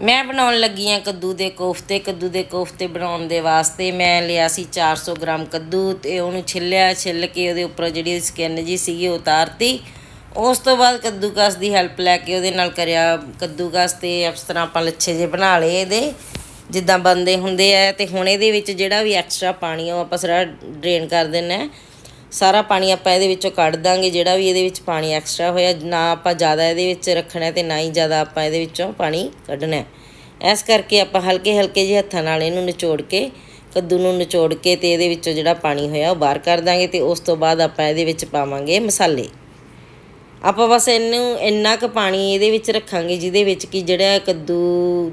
ਮੈਂ ਬਣਾਉਣ ਲੱਗੀ ਆ ਕੱਦੂ ਦੇ ਕੋਫਤੇ, ਕੱਦੂ ਦੇ ਕੋਫਤੇ ਬਣਾਉਣ ਦੇ ਵਾਸਤੇ। ਮੈਂ ਲਿਆ ਸੀ 400 ਗ੍ਰਾਮ ਕੱਦੂ ਤੇ ਉਹਨੂੰ ਛਿੱਲਿਆ, ਛਿੱਲ ਕੇ ਉਹਦੇ ਉੱਪਰ ਜਿਹੜੀ ਸਕਿਨ ਜੀ ਸੀਗੀ ਉਹ ਉਤਾਰਤੀ। ਉਸ ਤੋਂ ਬਾਅਦ ਕੱਦੂਕਸ ਦੀ ਹੈਲਪ ਲੈ ਕੇ ਉਹਦੇ ਨਾਲ ਕਰਿਆ ਕੱਦੂਕਸ ਤੇ ਇਸ ਤਰ੍ਹਾਂ ਆਪਾਂ ਲੱਛੇ ਜੇ ਬਣਾ ਲਏ ਇਹਦੇ। ਜਿੱਦਾਂ ਬੰਦੇ ਹੁੰਦੇ ਆ ਤੇ ਹੁਣ ਇਹਦੇ ਵਿੱਚ ਜਿਹੜਾ ਵੀ ਐਕਸਟਰਾ ਪਾਣੀ ਉਹ ਆਪਾਂ ਸਾਰਾ ਡਰੇਨ ਕਰ ਦਿੰਨਾ ਹੈ ਸਾਰਾ ਪਾਣੀ ਆਪਾਂ ਇਹਦੇ ਵਿੱਚੋਂ ਕੱਢ ਦਾਂਗੇ, ਜਿਹੜਾ ਵੀ ਇਹਦੇ ਵਿੱਚ ਪਾਣੀ ਐਕਸਟਰਾ ਹੋਇਆ, ਨਾ ਆਪਾਂ ਜ਼ਿਆਦਾ ਇਹਦੇ ਵਿੱਚ ਰੱਖਣਾ ਹੈ ਤੇ ਨਾ ਹੀ ਜ਼ਿਆਦਾ ਆਪਾਂ ਇਹਦੇ ਵਿੱਚੋਂ ਪਾਣੀ ਕੱਢਣਾ ਹੈ। ਇਸ ਕਰਕੇ ਆਪਾਂ ਹਲਕੇ ਹਲਕੇ ਜਿਹੇ ਹੱਥਾਂ ਨਾਲ ਇਹਨੂੰ ਨਿਚੋੜ ਕੇ, ਕੱਦੂ ਨੂੰ ਨਿਚੋੜ ਕੇ ਤੇ ਇਹਦੇ ਵਿੱਚੋਂ ਜਿਹੜਾ ਪਾਣੀ ਹੋਇਆ ਉਹ ਬਾਹਰ ਕਰ ਦਾਂਗੇ ਤੇ ਉਸ ਤੋਂ ਬਾਅਦ ਆਪਾਂ ਇਹਦੇ ਵਿੱਚ ਪਾਵਾਂਗੇ ਮਸਾਲੇ। ਆਪਾਂ ਬਸ ਇਹਨੂੰ ਇੰਨਾ ਕੁ ਪਾਣੀ ਇਹਦੇ ਵਿੱਚ ਰੱਖਾਂਗੇ ਜਿਹਦੇ ਵਿੱਚ ਕਿ ਜਿਹੜਾ ਕੱਦੂ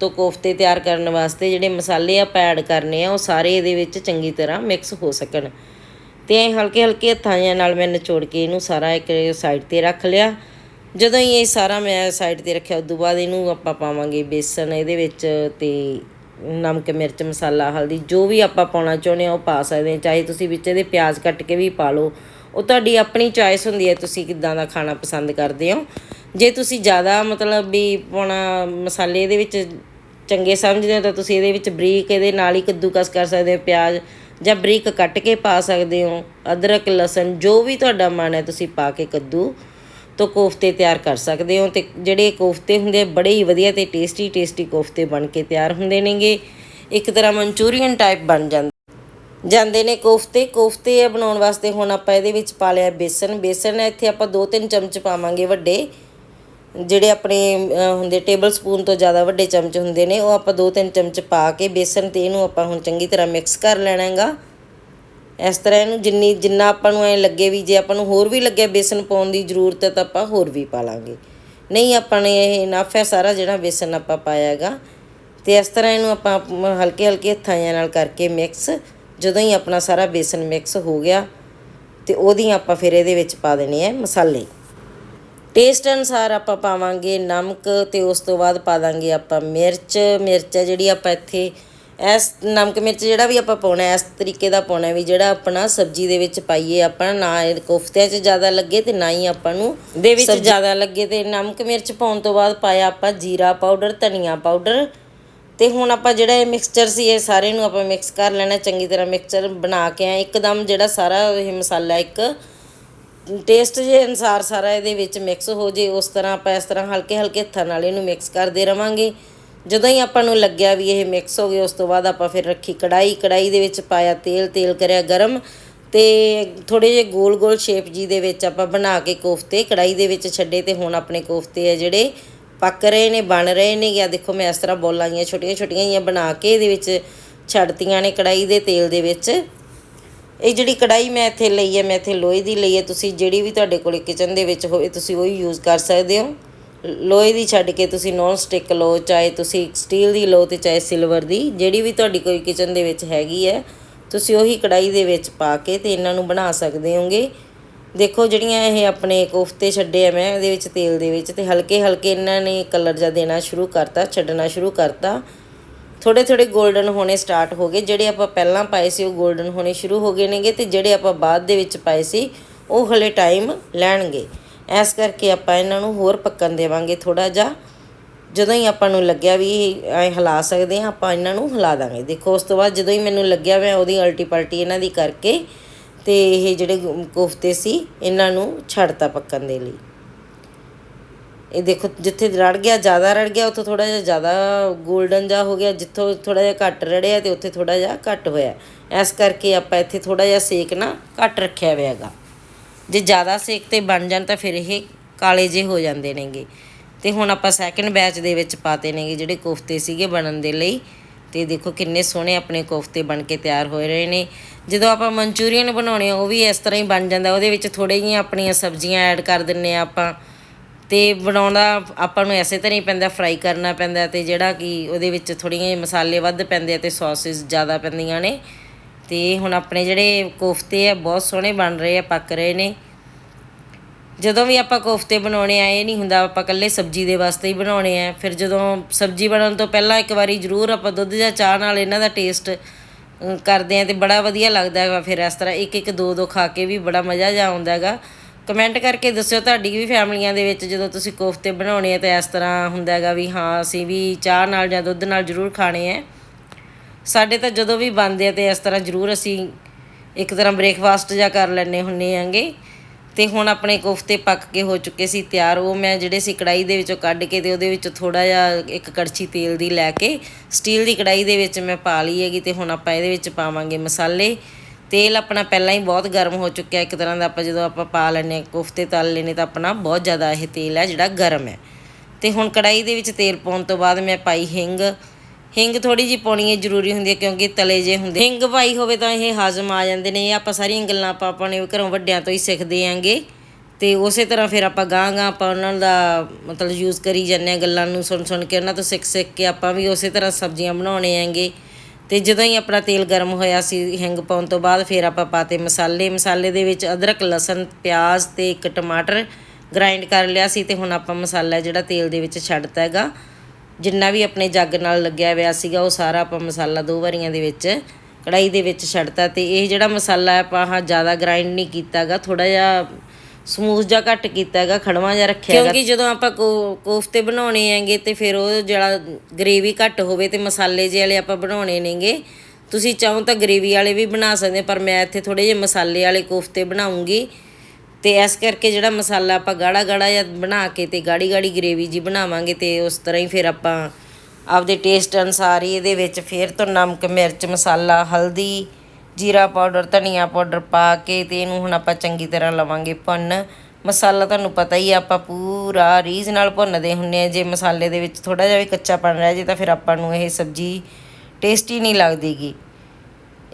ਤੋਂ ਕੋਫਤੇ ਤਿਆਰ ਕਰਨ ਵਾਸਤੇ ਜਿਹੜੇ ਮਸਾਲੇ ਆ ਐਡ ਕਰਨੇ ਆ, ਉਹ ਸਾਰੇ ਇਹਦੇ ਵਿੱਚ ਚੰਗੀ ਤਰ੍ਹਾਂ ਮਿਕਸ ਹੋ ਸਕਣ। ਤੇ ਐਂ ਹਲਕੇ ਹਲਕੇ ਹੱਥਾਂ ਜਿਹਾ ਨਾਲ ਮੈਂ ਨਿਚੋੜ ਕੇ ਇਹਨੂੰ ਸਾਰਾ ਇੱਕ ਸਾਈਡ ਤੇ ਰੱਖ ਲਿਆ। ਜਦੋਂ ਹੀ ਇਹ ਸਾਰਾ ਮੈਂ ਸਾਈਡ ਤੇ ਰੱਖਿਆ, ਉਦੋਂ ਬਾਅਦ ਇਹਨੂੰ ਆਪਾਂ ਪਾਵਾਂਗੇ ਬੇਸਨ ਇਹਦੇ ਵਿੱਚ ਤੇ ਨਮਕ, ਮਿਰਚ, ਮਸਾਲਾ, ਹਲਦੀ, ਜੋ ਵੀ ਆਪਾਂ ਪਾਉਣਾ ਚਾਹੁੰਦੇ ਆ ਉਹ ਪਾ ਸਕਦੇ ਹਾਂ। ਚਾਹੇ ਤੁਸੀਂ ਵਿੱਚ ਇਹਦੇ ਪਿਆਜ਼ ਕੱਟ ਕੇ ਵੀ ਪਾ ਲਓ। ਉਹ ਤੁਹਾਡੀ ਆਪਣੀ ਚੋਇਸ ਹੁੰਦੀ ਹੈ ਤੁਸੀਂ ਕਿੱਦਾਂ ਦਾ ਖਾਣਾ ਪਸੰਦ ਕਰਦੇ ਹੋ। ਜੇ ਤੁਸੀਂ ਜ਼ਿਆਦਾ ਮਤਲਬ ਵੀ ਪਾਉਣਾ ਮਸਾਲੇ ਇਹਦੇ ਵਿੱਚ ਚੰਗੇ ਸਮਝਦੇ ਹੋ ਤਾਂ ਤੁਸੀਂ ਇਹਦੇ ਵਿੱਚ ਬਰੀਕ ਇਹਦੇ ਨਾਲ ਹੀ ਕੱਦੂਕਸ ਕਰ ਸਕਦੇ ਹੋ, ਪਿਆਜ਼ ਜਾਂ ਬਰੀਕ ਕੱਟ ਕੇ ਪਾ ਸਕਦੇ ਹੋ ਅਦਰਕ ਲਸਣ ਜੋ ਵੀ ਤੁਹਾਡਾ ਮਨ ਹੈ ਤੁਸੀਂ ਪਾ ਕੇ ਕੱਦੂ ਤੋਂ ਕੋਫਤੇ ਤਿਆਰ ਕਰ ਸਕਦੇ ਹੋ ਤੇ ਜਿਹੜੇ ਕੋਫਤੇ ਹੁੰਦੇ ਆ, ਬੜੇ ਹੀ ਵਧੀਆ ਤੇ ਟੇਸਟੀ ਟੇਸਟੀ ਕੋਫਤੇ ਬਣ ਕੇ ਤਿਆਰ ਹੁੰਦੇ ਨੇਗੇ। ਇੱਕ ਤਰ੍ਹਾਂ ਮਨਚੂਰੀਅਨ ਟਾਈਪ ਬਣ ਜਾਂਦਾ। ਜਾਂਦੇ ਨੇ ਕੋਫਤੇ। ਕੋਫਤੇ ਬਣਾਉਣ ਵਾਸਤੇ ਹੁਣ ਆਪਾਂ ਇਹਦੇ ਵਿੱਚ ਪਾ ਲਿਆ ਬੇਸਨ। ਬੇਸਨ ਇੱਥੇ ਆਪਾਂ 2-3 ਚਮਚ ਪਾਵਾਂਗੇ ਵੱਡੇ। ਜਿਹੜੇ ਆਪਣੇ ਹੁੰਦੇ ਟੇਬਲ ਸਪੂਨ ਤੋਂ ਜ਼ਿਆਦਾ ਵੱਡੇ ਚਮਚ ਹੁੰਦੇ ਨੇ, ਉਹ ਆਪਾਂ 2-3 ਚਮਚ ਪਾ ਕੇ ਬੇਸਨ ਤੇ ਇਹਨੂੰ ਆਪਾਂ ਹੁਣ ਚੰਗੀ ਤਰ੍ਹਾਂ ਮਿਕਸ ਕਰ ਲੈਣਾ ਹੈਗਾ। ਇਸ ਤਰ੍ਹਾਂ ਇਹਨੂੰ ਜਿੰਨੀ, ਜਿੰਨਾ ਆਪਾਂ ਨੂੰ ਐ ਲੱਗੇ ਵੀ, ਜੇ ਆਪਾਂ ਨੂੰ ਹੋਰ ਵੀ ਲੱਗਿਆ ਬੇਸਨ ਪਾਉਣ ਦੀ ਜ਼ਰੂਰਤ ਹੈ ਤਾਂ ਆਪਾਂ ਹੋਰ ਵੀ ਪਾ ਲਾਂਗੇ। ਨਹੀਂ, ਆਪਾਂ ਨੇ ਇਹ ਇਨਫ ਹੈ ਸਾਰਾ ਜਿਹੜਾ ਬੇਸਨ ਆਪਾਂ ਪਾਇਆ ਹੈਗਾ। ਤੇ ਇਸ ਤਰ੍ਹਾਂ ਇਹਨੂੰ ਆਪਾਂ ਹਲਕੇ ਹਲਕੇ ਹੱਥਾਂ ਨਾਲ ਕਰਕੇ ਮਿਕਸ ਜਦੋਂ ਹੀ ਆਪਣਾ ਸਾਰਾ ਬੇਸਨ ਮਿਕਸ ਹੋ ਗਿਆ, ਤੇ ਉਹਦੀ ਆਪਾਂ ਫਿਰ ਇਹਦੇ ਵਿੱਚ ਪਾ ਦੇਣੇ ਆ ਮਸਾਲੇ। ਟੇਸਟ ਅਨੁਸਾਰ ਆਪਾਂ ਪਾਵਾਂਗੇ ਨਮਕ ਤੇ ਉਸ ਤੋਂ ਬਾਅਦ ਪਾ ਦਾਂਗੇ ਆਪਾਂ ਮਿਰਚ। ਮਿਰਚ ਹੈ ਜਿਹੜੀ ਆਪਾਂ ਇੱਥੇ ਇਸ ਨਮਕ ਮਿਰਚ ਜਿਹੜਾ ਵੀ ਆਪਾਂ ਪਾਉਣਾ ਹੈ, ਇਸ ਤਰੀਕੇ ਦਾ ਪਾਉਣਾ ਵੀ ਜਿਹੜਾ ਆਪਣਾ ਸਬਜ਼ੀ ਦੇ ਵਿੱਚ ਪਾਈਏ ਆਪਾਂ ਨਾ ਇਹ ਕੋਫਤਿਆਂ 'ਚ ਜ਼ਿਆਦਾ ਲੱਗੇ ਤੇ ਨਾ ਹੀ ਆਪਾਂ ਨੂੰ ਦੇ ਵਿੱਚ ਜ਼ਿਆਦਾ ਲੱਗੇ ਤੇ ਨਮਕ ਮਿਰਚ ਪਾਉਣ ਤੋਂ ਬਾਅਦ ਪਾਇਆ ਆਪਾਂ ਜੀਰਾ ਪਾਊਡਰ ਧਨੀਆ ਪਾਊਡਰ। ਤੇ ਹੁਣ ਆਪਾਂ ਜਿਹੜਾ ਇਹ ਮਿਕਸਚਰ ਸੀ ਇਹ ਸਾਰੇ ਨੂੰ ਆਪਾਂ ਮਿਕਸ ਕਰ ਲੈਣਾ ਚੰਗੀ ਤਰ੍ਹਾਂ ਮਿਕਸਚਰ ਬਣਾ ਕੇ ਆ ਇੱਕਦਮ ਜਿਹੜਾ ਸਾਰਾ ਇਹ ਮਸਾਲਾ ਇੱਕ ਟੇਸਟ ਦੇ ਅਨਸਾਰ ਸਾਰਾ ਇਹਦੇ ਵਿੱਚ ਮਿਕਸ ਹੋ ਜੇ, ਉਸ ਤਰ੍ਹਾਂ ਆਪਾਂ ਇਸ ਤਰ੍ਹਾਂ ਹਲਕੇ ਹਲਕੇ ਹੱਥਾਂ ਨਾਲ ਇਹਨੂੰ ਮਿਕਸ ਕਰਦੇ ਰਵਾਂਗੇ। ਜਦੋਂ ਹੀ ਆਪਾਂ ਨੂੰ ਲੱਗਿਆ ਵੀ ਇਹ ਮਿਕਸ ਹੋ ਗਿਆ ਉਸ ਤੋਂ ਬਾਅਦ ਆਪਾਂ ਫਿਰ ਰੱਖੀ ਕੜਾਈ ਕੜਾਈ ਦੇ ਵਿੱਚ ਪਾਇਆ ਤੇਲ ਤੇਲ ਕਰਿਆ ਗਰਮ ਤੇ ਥੋੜੇ ਜਿਹੇ ਗੋਲ ਗੋਲ ਸ਼ੇਪ ਜੀ ਦੇ ਵਿੱਚ ਆਪਾਂ ਬਣਾ ਕੇ ਕੋਫਤੇ ਕੜਾਈ ਦੇ ਵਿੱਚ ਛੱਡੇ ਤੇ ਹੁਣ ਆਪਣੇ ਕੋਫਤੇ ਆ ਜਿਹੜੇ ਪੱਕ ਰਹੇ ਨੇ, ਬਣ ਰਹੇ ਨੇ। ਜਾਂ ਦੇਖੋ ਮੈਂ ਇਸ ਤਰ੍ਹਾਂ ਬੋਲਾਂ ਜੀਆਂ ਛੋਟੀਆਂ ਛੋਟੀਆਂ ਜੀਆਂ ਬਣਾ ਕੇ ਇਹਦੇ ਵਿੱਚ ਛੱਡਤੀਆਂ ਨੇ ਕੜਾਈ ਦੇ ਤੇਲ ਦੇ ਵਿੱਚ। ਇਹ ਜਿਹੜੀ ਕੜਾਈ ਮੈਂ ਇੱਥੇ ਲਈ ਹੈ, ਮੈਂ ਇੱਥੇ ਲੋਹੇ ਦੀ ਲਈ ਹੈ। ਤੁਸੀਂ ਜਿਹੜੀ ਵੀ ਤੁਹਾਡੇ ਕੋਲੇ ਕਿਚਨ ਦੇ ਵਿੱਚ ਹੋਵੇ, ਤੁਸੀਂ ਉਹੀ ਯੂਜ਼ ਕਰ ਸਕਦੇ ਹੋ। ਲੋਹੇ ਦੀ ਛੱਡ ਕੇ ਤੁਸੀਂ ਨੌਨ ਸਟਿਕ ਲਓ, ਚਾਹੇ ਤੁਸੀਂ ਸਟੀਲ ਦੀ ਲਓ ਤੇ ਚਾਹੇ ਸਿਲਵਰ ਦੀ। ਜਿਹੜੀ ਵੀ ਤੁਹਾਡੀ ਕੋਈ ਕਿਚਨ ਦੇ ਵਿੱਚ ਹੈਗੀ ਹੈ, ਤੁਸੀਂ ਉਹੀ ਕੜਾਈ ਦੇ ਵਿੱਚ ਪਾ ਕੇ ਤੇ ਇਹਨਾਂ ਨੂੰ ਬਣਾ ਸਕਦੇ ਹੋਗੇ। ਦੇਖੋ ਜਿਹੜੀਆਂ ਇਹ ਆਪਣੇ ਕੋਫਤੇ ਛੱਡੇ ਆ ਮੈਂ, ਇਹਦੇ ਵਿੱਚ ਤੇਲ ਦੇ ਵਿੱਚ ਤੇ ਹਲਕੇ ਹਲਕੇ ਇਹਨਾਂ ਨੇ ਕਲਰ ਜਾਂ ਦੇਣਾ ਸ਼ੁਰੂ ਕਰਤਾ, ਛੱਡਣਾ ਸ਼ੁਰੂ ਕਰਤਾ। ਥੋੜੇ ਥੋੜੇ 골ਡਨ ਹੋਣੇ ਸਟਾਰਟ ਹੋ ਗਏ। ਜਿਹੜੇ ਆਪਾਂ ਪਹਿਲਾਂ ਪਾਏ ਸੀ, ਉਹ 골ਡਨ ਹੋਣੇ ਸ਼ੁਰੂ ਹੋ ਗਏ ਨੇਗੇ ਤੇ ਜਿਹੜੇ ਆਪਾਂ ਬਾਅਦ ਦੇ ਵਿੱਚ ਪਾਏ ਸੀ, ਉਹ ਹਲੇ ਟਾਈਮ ਲੈਣਗੇ। ਇਸ ਕਰਕੇ ਆਪਾਂ ਇਹਨਾਂ ਨੂੰ ਹੋਰ ਪੱਕਣ ਦੇਵਾਂਗੇ ਥੋੜਾ ਜਿਹਾ। ਜਦੋਂ ਹੀ ਆਪਾਂ ਨੂੰ ਲੱਗਿਆ ਵੀ ਐ ਹਿਲਾ ਸਕਦੇ ਆ ਆਪਾਂ ਇਹਨਾਂ ਨੂੰ ਹਿਲਾ ਦਾਂਗੇ। ਦੇਖੋ, ਉਸ ਤੋਂ ਬਾਅਦ ਜਦੋਂ ਹੀ ਮੈਨੂੰ ਲੱਗਿਆ ਮੈਂ ਉਹਦੀ ਅਲਟੀ ਪਲਟੀ ਇਹਨਾਂ ਦੀ ਕਰਕੇ ਤੇ ਇਹ ਜਿਹੜੇ ਕੋਫਤੇ ਸੀ, ਇਹਨਾਂ ਨੂੰ ਛੱਡਤਾ ਪੱਕਣ ਦੇ ਲਈ। ਇਹ ਦੇਖੋ, ਜਿੱਥੇ ਰੜ ਗਿਆ, ਜ਼ਿਆਦਾ ਰੜ ਗਿਆ, ਉੱਥੋਂ ਥੋੜਾ ਜਿਹਾ ਜ਼ਿਆਦਾ 골ਡਨ ਜਿਹਾ ਹੋ ਗਿਆ, ਜਿੱਥੋਂ ਥੋੜਾ ਜਿਹਾ ਘੱਟ ਰੜਿਆ ਤੇ ਉੱਥੇ ਥੋੜਾ ਜਿਹਾ ਘੱਟ ਹੋਇਆ। ਇਸ ਕਰਕੇ ਆਪਾਂ ਇੱਥੇ ਥੋੜਾ ਜਿਹਾ ਸੇਕ ਨਾ ਘੱਟ ਰੱਖਿਆ ਹੋਇਆ ਹੈਗਾ। ਜੇ ਜ਼ਿਆਦਾ ਸੇਕ ਤੇ ਬਣ ਜਾਣ ਤਾਂ ਫਿਰ ਇਹ ਕਾਲੇ ਜੇ ਹੋ ਜਾਂਦੇ ਨੇਗੇ। ਤੇ ਹੁਣ ਆਪਾਂ ਸੈਕੰਡ ਬੈਚ ਦੇ ਵਿੱਚ ਪਾਤੇ ਨੇਗੇ ਜਿਹੜੇ ਕੋਫਤੇ ਸੀਗੇ ਬਣਨ ਦੇ ਲਈ। ਤੇ ਦੇਖੋ ਕਿੰਨੇ ਸੋਹਣੇ ਆਪਣੇ ਕੋਫਤੇ ਬਣ ਕੇ ਤਿਆਰ ਹੋਏ ਰਹੇ ਨੇ। ਜਦੋਂ ਆਪਾਂ ਮਨਚੂਰੀਅਨ ਬਣਾਉਣੇ ਆ, ਉਹ ਵੀ ਇਸ ਤਰ੍ਹਾਂ ਹੀ ਬਣ ਜਾਂਦਾ। ਉਹਦੇ ਵਿੱਚ ਥੋੜੇ ਜਿਹੀਆਂ ਆਪਣੀਆਂ ਸਬਜ਼ੀਆਂ ਐਡ ਕਰ ਦਿੰਨੇ ਆ ਆਪਾਂ। ਤੇ ਬਣਾਉਣਾ ਆਪਾਂ ਨੂੰ ਐਸੇ ਤਰ੍ਹਾਂ ਹੀ ਪੈਂਦਾ ਫਰਾਈ ਕਰਨਾ ਪੈਂਦਾ ਤੇ ਜਿਹੜਾ ਕਿ ਉਹਦੇ ਵਿੱਚ ਥੋੜ੍ਹੀਆਂ ਜਿਹੇ ਮਸਾਲੇ ਵੱਧ ਪੈਂਦੇ ਆ ਤੇ ਸੌਸਸ ਜ਼ਿਆਦਾ ਪੈਂਦੀਆਂ ਨੇ। ਤੇ ਹੁਣ ਆਪਣੇ ਜਿਹੜੇ ਕੋਫਤੇ ਆ, ਬਹੁਤ ਸੋਹਣੇ ਬਣ ਰਹੇ ਆ, ਪੱਕ ਰਹੇ ਨੇ। ਜਦੋਂ ਵੀ ਆਪਾਂ ਕੋਫਤੇ ਬਣਾਉਣੇ ਆ, ਇਹ ਨਹੀਂ ਹੁੰਦਾ ਆਪਾਂ ਇਕੱਲੇ ਸਬਜ਼ੀ ਦੇ ਵਾਸਤੇ ਹੀ ਬਣਾਉਣੇ ਆ। ਫਿਰ ਜਦੋਂ ਸਬਜ਼ੀ ਬਣਾਉਣ ਤੋਂ ਪਹਿਲਾਂ ਇੱਕ ਵਾਰੀ ਜ਼ਰੂਰ ਆਪਾਂ ਦੁੱਧ ਜਾਂ ਚਾਹ ਨਾਲ ਇਹਨਾਂ ਦਾ ਟੇਸਟ ਕਰਦੇ ਆ ਤੇ ਬੜਾ ਵਧੀਆ ਲੱਗਦਾ ਹੈਗਾ। ਫਿਰ ਇਸ ਤਰ੍ਹਾਂ ਇੱਕ ਇੱਕ ਦੋ ਦੋ ਖਾ ਕੇ ਵੀ ਬੜਾ ਮਜ਼ਾ ਜਾ ਆਉਂਦਾ ਹੈਗਾ। ਕਮੈਂਟ ਕਰਕੇ ਦੱਸਿਓ ਤੁਹਾਡੀ ਵੀ ਫੈਮਲੀਆਂ ਦੇ ਵਿੱਚ ਜਦੋਂ ਤੁਸੀਂ ਕੋਫਤੇ ਬਣਾਉਣੇ ਆ ਤਾਂ ਇਸ ਤਰ੍ਹਾਂ ਹੁੰਦਾ ਹੈਗਾ ਵੀ ਹਾਂ, ਅਸੀਂ ਵੀ ਚਾਹ ਨਾਲ ਜਾਂ ਦੁੱਧ ਨਾਲ ਜ਼ਰੂਰ ਖਾਣੇ ਆ। ਸਾਡੇ ਤਾਂ ਜਦੋਂ ਵੀ ਬਣਦੇ ਆ ਤੇ ਇਸ ਤਰ੍ਹਾਂ ਜ਼ਰੂਰ ਅਸੀਂ ਇੱਕ ਤਰ੍ਹਾਂ ਬ੍ਰੇਕਫਾਸਟ ਜਾਂ ਕਰ ਲੈਣੇ ਹੁੰਨੇ ਆਂਗੇ ਤੇ ਹੁਣ ਆਪਣੇ ਕੋਫਤੇ ਪੱਕ ਕੇ ਹੋ ਚੁੱਕੇ ਸੀ ਤਿਆਰ, ਉਹ ਮੈਂ ਜਿਹੜੇ ਸੀ ਕੜਾਈ ਦੇ ਵਿੱਚੋਂ ਕੱਢ ਕੇ ਤੇ ਉਹਦੇ ਵਿੱਚ ਥੋੜਾ ਜਿਹਾ ਇੱਕ ਕੜਛੀ ਤੇਲ ਦੀ ਲੈ ਕੇ ਸਟੀਲ ਦੀ ਕੜਾਈ ਦੇ ਵਿੱਚ ਮੈਂ ਪਾ ਲਈ ਹੈਗੀ ਤੇ ਹੁਣ ਆਪਾਂ ਇਹਦੇ ਵਿੱਚ ਪਾਵਾਂਗੇ ਮਸਾਲੇ। ਤੇਲ ਆਪਣਾ ਪਹਿਲਾਂ ਹੀ ਬਹੁਤ ਗਰਮ ਹੋ ਚੁੱਕਿਆ ਇੱਕ ਤਰ੍ਹਾਂ ਦਾ ਆਪਾਂ ਜਦੋਂ ਆਪਾਂ ਪਾ ਲੈਨੇ ਆ ਕੋਫਤੇ ਤਲ ਲੈਨੇ ਤਾਂ ਆਪਣਾ ਬਹੁਤ ਜ਼ਿਆਦਾ ਇਹ ਤੇਲ ਹੈ ਜਿਹੜਾ ਗਰਮ ਹੈ। ਤੇ ਹੁਣ ਕੜਾਈ ਦੇ ਵਿੱਚ ਤੇਲ ਪਾਉਣ ਤੋਂ ਬਾਅਦ ਮੈਂ ਪਾਈ ਹਿੰਗ। ਹਿੰਗ ਥੋੜੀ ਜਿਹੀ ਪਾਉਣੀ ਹੈ ਜ਼ਰੂਰੀ ਹੁੰਦੀ ਹੈ ਕਿਉਂਕਿ ਤਲੇ ਜੇ ਹੁੰਦੇ ਹਿੰਗ ਪਾਈ ਹੋਵੇ ਤਾਂ ਇਹ ਹਾਜ਼ਮ ਆ ਜਾਂਦੇ ਨੇ, ਇਹ ਆਪਾਂ ਸਾਰੀਆਂ ਗੱਲਾਂ ਆਪਾਂ ਆਪਣੇ ਘਰੋਂ ਵੱਡਿਆਂ ਤੋਂ ਹੀ ਸਿੱਖਦੇ ਆਂਗੇ। ਤੇ ਉਸੇ ਤਰ੍ਹਾਂ ਫਿਰ ਆਪਾਂ ਗਾਂ ਗਾਂ ਆਪਾਂ ਉਹਨਾਂ ਦਾ ਮਤਲਬ ਯੂਜ਼ ਕਰੀ ਜਾਂਦੇ ਆ ਗੱਲਾਂ ਨੂੰ ਸੁਣ ਸੁਣ ਕੇ, ਉਹਨਾਂ ਤੋਂ ਸਿੱਖ ਸਿੱਖ ਕੇ ਆਪਾਂ ਵੀ ਉਸੇ ਤਰ੍ਹਾਂ ਸਬਜ਼ੀਆਂ ਬਣਾਉਣੇ ਆਂਗੇ। ਤੇ ਜਦੋਂ ਹੀ ਆਪਣਾ ਤੇਲ ਗਰਮ ਹੋਇਆ ਸੀ, ਹਿੰਗ ਪਾਉਣ ਤੋਂ ਬਾਅਦ ਫਿਰ ਆਪਾਂ ਪਾਤੇ ਮਸਾਲੇ। ਮਸਾਲੇ ਦੇ ਵਿੱਚ ਅਦਰਕ, ਲਸਣ, ਪਿਆਜ਼ ਤੇ ਇੱਕ ਟਮਾਟਰ ਗ੍ਰਾਈਂਡ ਕਰ ਲਿਆ ਸੀ ਤੇ ਹੁਣ ਆਪਾਂ ਮਸਾਲਾ ਜਿਹੜਾ ਤੇਲ ਦੇ ਵਿੱਚ ਛੱਡਤਾ ਹੈਗਾ, ਜਿੰਨਾ ਵੀ ਆਪਣੇ ਜੱਗ ਨਾਲ ਲੱਗਿਆ ਹੋਇਆ ਸੀਗਾ, ਉਹ ਸਾਰਾ ਆਪਾਂ ਮਸਾਲਾ ਦੋ ਵਾਰੀਆਂ ਦੇ ਵਿੱਚ ਕੜਾਈ ਦੇ ਵਿੱਚ ਛੱਡਤਾ। ਤੇ ਇਹ ਜਿਹੜਾ ਮਸਾਲਾ ਆਪਾਂ ਹਾਂ ਜ਼ਿਆਦਾ ਗ੍ਰਾਈਂਡ ਨਹੀਂ ਕੀਤਾਗਾ ਥੋੜਾ ਜਿਹਾ ਸਮੂਥ ਜਿਹਾ ਘੱਟ ਕੀਤਾ ਹੈਗਾ ਖੜਵਾ ਜਿਹਾ ਰੱਖਿਆ ਹੈਗਾ। ਕਿਉਂਕਿ ਜਦੋਂ ਆਪਾਂ ਕੋ- ਕੋਫਤੇ ਬਣਾਉਣੇ ਹੈਗੇ ਤੇ ਫਿਰ ਉਹ ਜਿਹੜਾ ਗ੍ਰੇਵੀ ਘੱਟ ਹੋਵੇ ਤੇ ਮਸਾਲੇ ਜਿਹੇ ਵਾਲੇ ਆਪਾਂ ਬਣਾਉਣੇ ਨੇਗੇ, ਤੁਸੀਂ ਚਾਹੋ ਤਾਂ ਗ੍ਰੇਵੀ ਵਾਲੇ ਵੀ ਬਣਾ ਸਕਦੇ ਪਰ ਮੈਂ ਇੱਥੇ ਥੋੜੇ ਜਿਹੇ ਮਸਾਲੇ ਵਾਲੇ ਕੋਫਤੇ ਬਣਾਉਂਗੀ। ਤੇ ਇਸ ਕਰਕੇ ਜਿਹੜਾ ਮਸਾਲਾ ਆਪਾਂ ਗਾੜਾ ਗਾੜਾ ਜਿਹਾ ਬਣਾ ਕੇ ਤੇ ਗਾੜੀ ਗਾੜੀ ਗ੍ਰੇਵੀ ਜੀ ਬਣਾਵਾਂਗੇ ਤੇ ਉਸ ਤਰ੍ਹਾਂ ਹੀ ਫਿਰ ਆਪਾਂ ਆਪਦੇ ਟੇਸਟ ਅਨਸਾਰ ਹੀ ਇਹਦੇ ਵਿੱਚ ਫਿਰ ਤੋਂ ਨਮਕ, ਮਿਰਚ, ਮਸਾਲਾ, ਹਲਦੀ ਜੀਰਾ ਪਾਊਡਰ, ਧਨੀਆ ਪਾਊਡਰ ਪਾ ਕੇ ਤੇ ਇਹਨੂੰ ਹੁਣ ਆਪਾਂ ਚੰਗੀ ਤਰ੍ਹਾਂ ਲਵਾਂਗੇ ਭੁੰਨ। ਮਸਾਲਾ ਤੁਹਾਨੂੰ ਪਤਾ ਹੀ ਆ, ਆਪਾਂ ਪੂਰਾ ਰੀਝ ਨਾਲ ਭੁੰਨਦੇ ਹੁੰਨੇ ਆ। ਜੇ ਮਸਾਲੇ ਦੇ ਵਿੱਚ ਥੋੜਾ ਜਿਹਾ ਵੀ ਕੱਚਾਪਣ ਰਹਿ ਜੇ ਤਾਂ ਫਿਰ ਆਪਾਂ ਨੂੰ ਇਹ ਸਬਜ਼ੀ ਟੇਸਟੀ ਨਹੀਂ ਲੱਗਦੀਗੀ।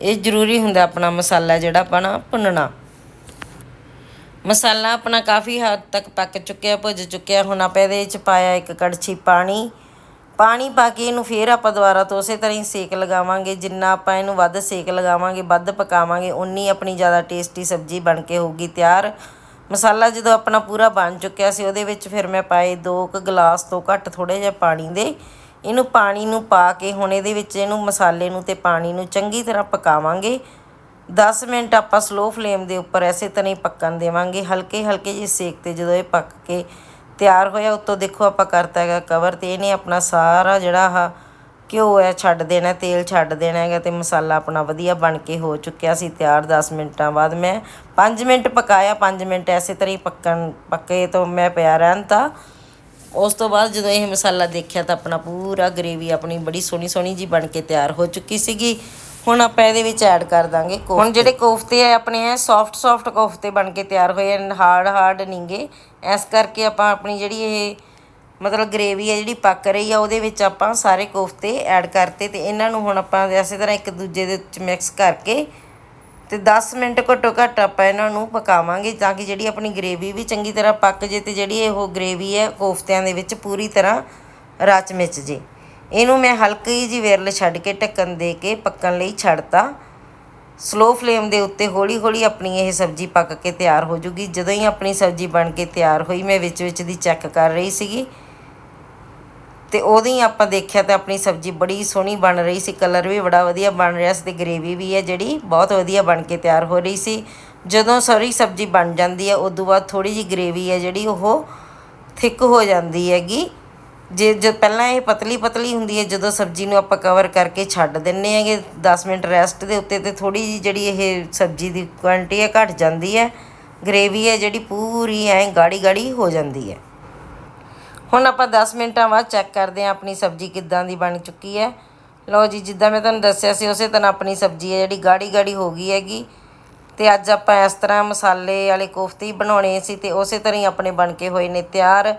ਇਹ ਜ਼ਰੂਰੀ ਹੁੰਦਾ ਆਪਣਾ ਮਸਾਲਾ ਜਿਹੜਾ ਆਪਾਂ ਨਾ ਭੁੰਨਣਾ। ਮਸਾਲਾ ਆਪਣਾ ਕਾਫੀ ਹੱਦ ਤੱਕ ਪੱਕ ਚੁੱਕਿਆ, ਭੁੱਜ ਚੁੱਕਿਆ। ਹੁਣ ਆਪਾਂ ਇਹਦੇ ਵਿੱਚ ਪਾਇਆ ਇੱਕ ਕੜਛੀ ਪਾਣੀ। ਪਾਣੀ ਪਾ ਕੇ ਇਹਨੂੰ ਫੇਰ ਆਪਾਂ ਦੁਬਾਰਾ ਤੋਂ ਉਸੇ ਤਰ੍ਹਾਂ ਹੀ ਸੇਕ ਲਗਾਵਾਂਗੇ, ਜਿੰਨਾ ਆਪਾਂ ਇਹਨੂੰ ਵੱਧ ਸੇਕ ਲਗਾਵਾਂਗੇ, ਵੱਧ ਪਕਾਵਾਂਗੇ ਉਨੀ ਆਪਣੀ ਜ਼ਿਆਦਾ ਟੇਸਟੀ ਸਬਜ਼ੀ ਬਣ ਕੇ ਹੋਊਗੀ ਤਿਆਰ। ਮਸਾਲਾ ਜਦੋਂ ਆਪਣਾ ਪੂਰਾ ਬਣ ਚੁੱਕਿਆ ਸੀ, ਉਹਦੇ ਵਿੱਚ ਫਿਰ ਮੈਂ ਪਾਏ ਦੋ ਕੁ ਗਲਾਸ ਤੋਂ ਘੱਟ ਥੋੜੇ ਜਿਹਾ ਪਾਣੀ ਦੇ। ਇਹਨੂੰ ਪਾਣੀ ਨੂੰ ਪਾ ਕੇ ਹੁਣ ਇਹਦੇ ਵਿੱਚ ਇਹਨੂੰ ਮਸਾਲੇ ਨੂੰ ਤੇ ਪਾਣੀ ਨੂੰ ਚੰਗੀ ਤਰ੍ਹਾਂ ਪਕਾਵਾਂਗੇ। 10 ਮਿੰਟ ਆਪਾਂ ਸਲੋ ਫਲੇਮ ਦੇ ਉੱਪਰ ਐਸੇ ਤਰ੍ਹਾਂ ਹੀ ਪੱਕਣ ਦੇਵਾਂਗੇ। ਹਲਕੇ ਹਲਕੇ ਜਿਹੇ ਸੇਕ ਤੇ ਜਦੋਂ ਇਹ ਪੱਕ ਕੇ ਤਿਆਰ ਹੋਇਆ, ਉੱਤੋਂ ਦੇਖੋ ਆਪਾਂ ਕਰਤਾ ਹੈਗਾ ਕਵਰ ਤੇ। ਇਹਨੇ ਆਪਣਾ ਸਾਰਾ ਜਿਹੜਾ ਆ ਘਿਓ ਹੈ ਛੱਡ ਦੇਣਾ, ਤੇਲ ਛੱਡ ਦੇਣਾ ਹੈਗਾ ਤੇ ਮਸਾਲਾ ਆਪਣਾ ਵਧੀਆ ਬਣ ਕੇ ਹੋ ਚੁੱਕਿਆ ਸੀ ਤਿਆਰ 10 ਮਿੰਟਾਂ ਬਾਅਦ। ਮੈਂ 5 ਮਿੰਟ ਪਕਾਇਆ 5 ਮਿੰਟ ਐਸੇ ਤਰ੍ਹਾਂ ਹੀ ਪੱਕਣ, ਪੱਕੇ ਤੋਂ ਮੈਂ ਪਿਆ ਰਹਿਣ ਤਾਂ। ਉਸ ਤੋਂ ਬਾਅਦ ਜਦੋਂ ਇਹ ਮਸਾਲਾ ਦੇਖਿਆ ਤਾਂ ਆਪਣਾ ਪੂਰਾ ਗ੍ਰੇਵੀ ਆਪਣੀ ਬੜੀ ਸੋਹਣੀ ਸੋਹਣੀ ਜੀ ਬਣ ਕੇ ਤਿਆਰ ਹੋ ਚੁੱਕੀ ਸੀਗੀ। ਹੁਣ ਆਪਾਂ ਇਹਦੇ ਵਿੱਚ ਐਡ ਕਰ ਦਾਂਗੇ ਹੁਣ ਜਿਹੜੇ ਕੋਫਤੇ ਆ, ਆਪਣੇ ਐ ਸੌਫਟ ਸੌਫਟ ਕੋਫਤੇ ਬਣ ਕੇ ਤਿਆਰ ਹੋਏ ਆ ਹਾਰਡ ਹਾਰਡ ਨਹੀਂਗੇ ਇਸ ਕਰਕੇ ਆਪਾਂ ਆਪਣੀ ਜਿਹੜੀ ਇਹ ਮਤਲਬ ਗ੍ਰੇਵੀ ਹੈ ਜਿਹੜੀ ਪੱਕ ਰਹੀ ਆ, ਉਹਦੇ ਵਿੱਚ ਆਪਾਂ ਸਾਰੇ ਕੋਫਤੇ ਐਡ ਕਰਤੇ ਤੇ ਇਹਨਾਂ ਨੂੰ ਹੁਣ ਆਪਾਂ ਇਸੇ ਤਰ੍ਹਾਂ ਇੱਕ ਦੂਜੇ ਦੇ ਵਿੱਚ ਮਿਕਸ ਕਰਕੇ ਤੇ 10 ਮਿੰਟ ਘੱਟੋ ਘੱਟ ਆਪਾਂ ਇਹਨਾਂ ਨੂੰ ਪਕਾਵਾਂਗੇ ਤਾਂ ਕਿ ਜਿਹੜੀ ਆਪਣੀ ਗ੍ਰੇਵੀ ਵੀ ਚੰਗੀ ਤਰ੍ਹਾਂ ਪੱਕ ਜੇ ਤੇ ਜਿਹੜੀ ਇਹ ਗ੍ਰੇਵੀ ਹੈ ਕੋਫਤਿਆਂ ਦੇ ਵਿੱਚ ਪੂਰੀ ਤਰ੍ਹਾਂ ਰਚ ਮਿਚ ਜੇ। ਇਹਨੂੰ ਮੈਂ ਹਲਕੀ ਜਿਹੀ ਵਿਰਲ ਛੱਡ ਕੇ ਢੱਕਣ ਦੇ ਕੇ ਪੱਕਣ ਲਈ ਛੱਡਤਾ। ਸਲੋ ਫਲੇਮ ਦੇ ਉੱਤੇ ਹੌਲੀ ਹੌਲੀ ਆਪਣੀ ਇਹ ਸਬਜ਼ੀ ਪੱਕ ਕੇ ਤਿਆਰ ਹੋ ਜੂਗੀ। ਜਦੋਂ ਹੀ ਆਪਣੀ ਸਬਜ਼ੀ ਬਣ ਕੇ ਤਿਆਰ ਹੋਈ, ਮੈਂ ਵਿੱਚ ਵਿੱਚ ਦੀ ਚੈੱਕ ਕਰ ਰਹੀ ਸੀਗੀ। ਤੇ ਉਦੋਂ ਹੀ ਆਪਾਂ ਦੇਖਿਆ ਤਾਂ ਆਪਣੀ ਸਬਜ਼ੀ ਬੜੀ ਸੋਹਣੀ ਬਣ ਰਹੀ ਸੀ। ਕਲਰ ਵੀ ਬੜਾ ਵਧੀਆ ਬਣ ਰਿਹਾ ਸੀ ਤੇ ਗ੍ਰੇਵੀ ਵੀ ਹੈ ਜਿਹੜੀ ਬਹੁਤ ਵਧੀਆ ਬਣ ਕੇ ਤਿਆਰ ਹੋ ਰਹੀ ਸੀ। ਜਦੋਂ ਸਾਰੀ ਸਬਜ਼ੀ ਬਣ ਜਾਂਦੀ ਹੈ, ਉਦੋਂ ਬਾਅਦ ਥੋੜੀ ਜੀ ਗ੍ਰੇਵੀ ਹੈ ਜਿਹੜੀ, ਉਹ ਥਿੱਕ ਹੋ ਜਾਂਦੀ ਹੈਗੀ। ਜੇ ਜਦ ਪਹਿਲਾਂ ਇਹ ਪਤਲੀ ਪਤਲੀ ਹੁੰਦੀ ਹੈ, ਜਦੋਂ ਸਬਜ਼ੀ ਨੂੰ ਆਪਾਂ ਕਵਰ ਕਰਕੇ ਛੱਡ ਦਿੰਨੇ ਹੈਗੇ 10 ਮਿੰਟ ਰੈਸਟ ਦੇ ਉੱਤੇ ਤੇ ਥੋੜੀ ਜੀ ਜਿਹੜੀ ਇਹ ਸਬਜ਼ੀ ਦੀ ਕੁਆਂਟੀਟੀ ਹੈ ਘਟ ਜਾਂਦੀ ਹੈ ਗ੍ਰੇਵੀ ਹੈ ਜਿਹੜੀ ਪੂਰੀ ਐ ਗਾੜੀ ਗਾੜੀ ਹੋ ਜਾਂਦੀ ਹੈ। ਹੁਣ ਆਪਾਂ 10 ਮਿੰਟਾਂ ਬਾਅਦ ਚੈੱਕ ਕਰਦੇ ਹਾਂ ਆਪਣੀ ਸਬਜ਼ੀ ਕਿੱਦਾਂ ਦੀ ਬਣ ਚੁੱਕੀ ਹੈ। ਲਓ ਜੀ, ਜਿੱਦਾਂ ਮੈਂ ਤੁਹਾਨੂੰ ਦੱਸਿਆ ਸੀ, ਉਸੇ ਤਰ੍ਹਾਂ ਆਪਣੀ ਸਬਜ਼ੀ ਹੈ ਜਿਹੜੀ ਗਾੜੀ ਗਾੜੀ ਹੋ ਗਈ ਹੈਗੀ। ਤੇ ਅੱਜ ਆਪਾਂ ਇਸ ਤਰ੍ਹਾਂ ਮਸਾਲੇ ਵਾਲੇ ਕੋਫਤੇ ਬਣਾਉਣੇ ਸੀ ਤੇ ਉਸੇ ਤਰ੍ਹਾਂ ਹੀ ਆਪਣੇ ਬਣ ਕੇ ਹੋਏ ਨੇ ਤਿਆਰ।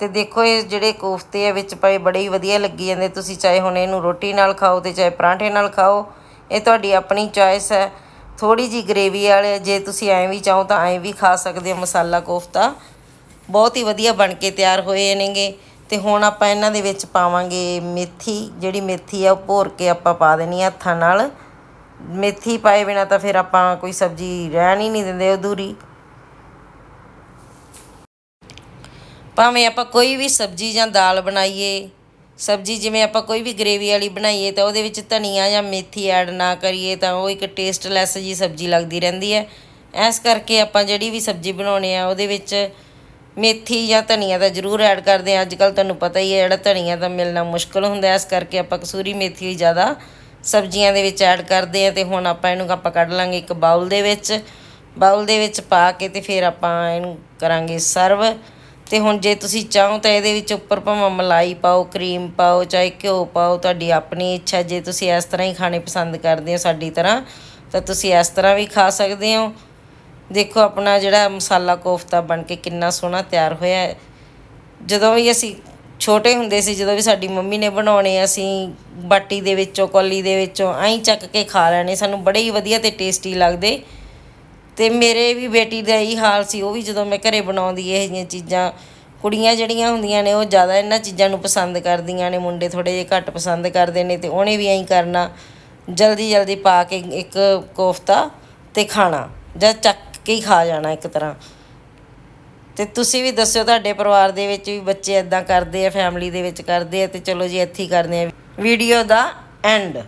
ਤੇ ਦੇਖੋ ਇਹ ਜਿਹੜੇ ਕੋਫਤੇ ਆ ਵਿੱਚ ਪਏ ਬੜੇ ਹੀ ਵਧੀਆ ਲੱਗੀ ਜਾਂਦੇ। ਤੁਸੀਂ ਚਾਹੇ ਹੁਣ ਇਹਨੂੰ ਰੋਟੀ ਨਾਲ ਖਾਓ ਤੇ ਚਾਹੇ ਪਰਾਂਠੇ ਨਾਲ ਖਾਓ, ਇਹ ਤੁਹਾਡੀ ਆਪਣੀ ਚੋਇਸ ਹੈ। ਥੋੜੀ ਜੀ ਗ੍ਰੇਵੀ ਵਾਲੇ, ਜੇ ਤੁਸੀਂ ਐਂ ਵੀ ਚਾਹੋ ਤਾਂ ਐਂ ਵੀ ਖਾ ਸਕਦੇ ਹੋ ਮਸਾਲਾ ਕੋਫਤਾ। ਬਹੁਤ ਹੀ ਵਧੀਆ ਬਣ ਕੇ ਤਿਆਰ ਹੋਏ ਨੇਗੇ। ਤੇ ਹੁਣ ਆਪਾਂ ਇਹਨਾਂ ਦੇ ਵਿੱਚ ਪਾਵਾਂਗੇ ਮੇਥੀ, ਜਿਹੜੀ ਮੇਥੀ ਆ ਉਹ ਭੋਰ ਕੇ ਆਪਾਂ ਪਾ ਦੇਣੀ ਹੱਥਾਂ ਨਾਲ। ਮੇਥੀ ਪਾਏ ਬਿਨਾ ਤਾਂ ਫਿਰ ਆਪਾਂ ਕੋਈ ਸਬਜ਼ੀ ਰਹਿਣ ਹੀ ਨਹੀਂ ਦਿੰਦੇ ਅਧੂਰੀ। ਭਾਵੇਂ ਆਪਾਂ ਕੋਈ ਵੀ ਸਬਜ਼ੀ ਜਾਂ ਦਾਲ ਬਣਾਈਏ, ਸਬਜ਼ੀ ਜਿਵੇਂ ਆਪਾਂ ਕੋਈ ਵੀ ਗ੍ਰੇਵੀ ਵਾਲੀ ਬਣਾਈਏ ਤਾਂ ਉਹਦੇ ਵਿੱਚ ਧਨੀਆ ਜਾਂ ਮੇਥੀ ਐਡ ਨਾ ਕਰੀਏ ਤਾਂ ਉਹ ਇੱਕ ਟੇਸਟਲੈਸ ਜੀ ਸਬਜ਼ੀ ਲੱਗਦੀ ਰਹਿੰਦੀ ਹੈ। ਇਸ ਕਰਕੇ ਆਪਾਂ ਜਿਹੜੀ ਵੀ ਸਬਜ਼ੀ ਬਣਾਉਣੀ ਆ, ਉਹਦੇ ਵਿੱਚ ਮੇਥੀ ਜਾਂ ਧਨੀਆ ਤਾਂ ਜ਼ਰੂਰ ਐਡ ਕਰਦੇ ਆ ਅੱਜ ਕੱਲ ਤੁਹਾਨੂੰ ਪਤਾ ਹੀ ਹੈ, ਜਿਹੜਾ ਧਨੀਆ ਤਾਂ ਮਿਲਣਾ ਮੁਸ਼ਕਲ ਹੁੰਦਾ ਇਸ ਕਰਕੇ ਆਪਾਂ ਕਸੂਰੀ ਮੇਥੀ ਵੀ ਜ਼ਿਆਦਾ ਸਬਜ਼ੀਆਂ ਦੇ ਵਿੱਚ ਐਡ ਕਰਦੇ ਆ ਤੇ ਹੁਣ ਆਪਾਂ ਇਹਨੂੰ ਆਪਾਂ ਕੱਢ ਲਾਂਗੇ ਇੱਕ ਬਾਉਲ ਦੇ ਵਿੱਚ। ਬਾਉਲ ਦੇ ਵਿੱਚ ਪਾ ਕੇ ਤੇ ਫਿਰ ਆਪਾਂ ਇਹਨੂੰ ਕਰਾਂਗੇ ਸਰਵ ਤੇ ਹੁਣ ਜੇ ਤੁਸੀਂ ਚਾਹੋ ਤਾਂ ਇਹਦੇ ਵਿੱਚ ਉੱਪਰ ਭਾਵੇਂ ਮਲਾਈ ਪਾਓ ਕਰੀਮ ਪਾਓ, ਚਾਹੇ ਘਿਓ ਪਾਓ, ਤੁਹਾਡੀ ਆਪਣੀ ਇੱਛਾ ਜੇ ਤੁਸੀਂ ਇਸ ਤਰ੍ਹਾਂ ਹੀ ਖਾਣੇ ਪਸੰਦ ਕਰਦੇ ਹੋ ਸਾਡੀ ਤਰ੍ਹਾਂ, ਤਾਂ ਤੁਸੀਂ ਇਸ ਤਰ੍ਹਾਂ ਵੀ ਖਾ ਸਕਦੇ ਹੋ। ਦੇਖੋ ਆਪਣਾ ਜਿਹੜਾ ਮਸਾਲਾ ਕੋਫਤਾ ਬਣ ਕੇ ਕਿੰਨਾ ਸੋਹਣਾ ਤਿਆਰ ਹੋਇਆ ਹੈ। ਜਦੋਂ ਵੀ ਅਸੀਂ ਛੋਟੇ ਹੁੰਦੇ ਸੀ, ਜਦੋਂ ਵੀ ਸਾਡੀ ਮੰਮੀ ਨੇ ਬਣਾਉਣੇ, ਅਸੀਂ ਬਾਟੀ ਦੇ ਵਿੱਚੋਂ, ਕੌਲੀ ਦੇ ਵਿੱਚੋਂ ਐਂ ਚੱਕ ਕੇ ਖਾ ਲੈਣੇ, ਸਾਨੂੰ ਬੜੇ ਹੀ ਵਧੀਆ ਤੇ ਟੇਸਟੀ ਲੱਗਦੇ। ਤੇ ਮੇਰੇ ਵੀ ਬੇਟੀ ਦਾ ਇਹੀ ਹਾਲ ਸੀ, ਉਹ ਵੀ ਜਦੋਂ ਮੈਂ ਘਰੇ ਬਣਾਉਂਦੀ ਇਹ ਜਿਹੀਆਂ ਚੀਜ਼ਾਂ, ਕੁੜੀਆਂ ਜਿਹੜੀਆਂ ਹੁੰਦੀਆਂ ਨੇ ਉਹ ਜ਼ਿਆਦਾ ਇਹਨਾਂ ਚੀਜ਼ਾਂ ਨੂੰ ਪਸੰਦ ਕਰਦੀਆਂ ਨੇ, ਮੁੰਡੇ ਥੋੜੇ ਜਿਹੇ ਘੱਟ ਪਸੰਦ ਕਰਦੇ ਨੇ ਤੇ ਉਹਨੇ ਵੀ ਐਂ ਕਰਨਾ, ਜਲਦੀ ਜਲਦੀ ਪਾ ਕੇ ਇੱਕ ਕੋਫਤਾ ਤੇ ਖਾਣਾ, ਜਾਂ ਚੱਕ ਕੇ ਹੀ ਖਾ ਜਾਣਾ ਇੱਕ ਤਰ੍ਹਾਂ। ਤੇ ਤੁਸੀਂ ਵੀ ਦੱਸਿਓ ਤੁਹਾਡੇ ਪਰਿਵਾਰ ਦੇ ਵਿੱਚ ਵੀ ਬੱਚੇ ਇਦਾਂ ਕਰਦੇ ਆ, ਫੈਮਿਲੀ ਦੇ ਵਿੱਚ ਕਰਦੇ ਆ ਤੇ ਚਲੋ ਜੀ ਇੱਥੇ ਹੀ ਕਰਦੇ ਆ। ਵੀਡੀਓ ਦਾ ਐਂਡ।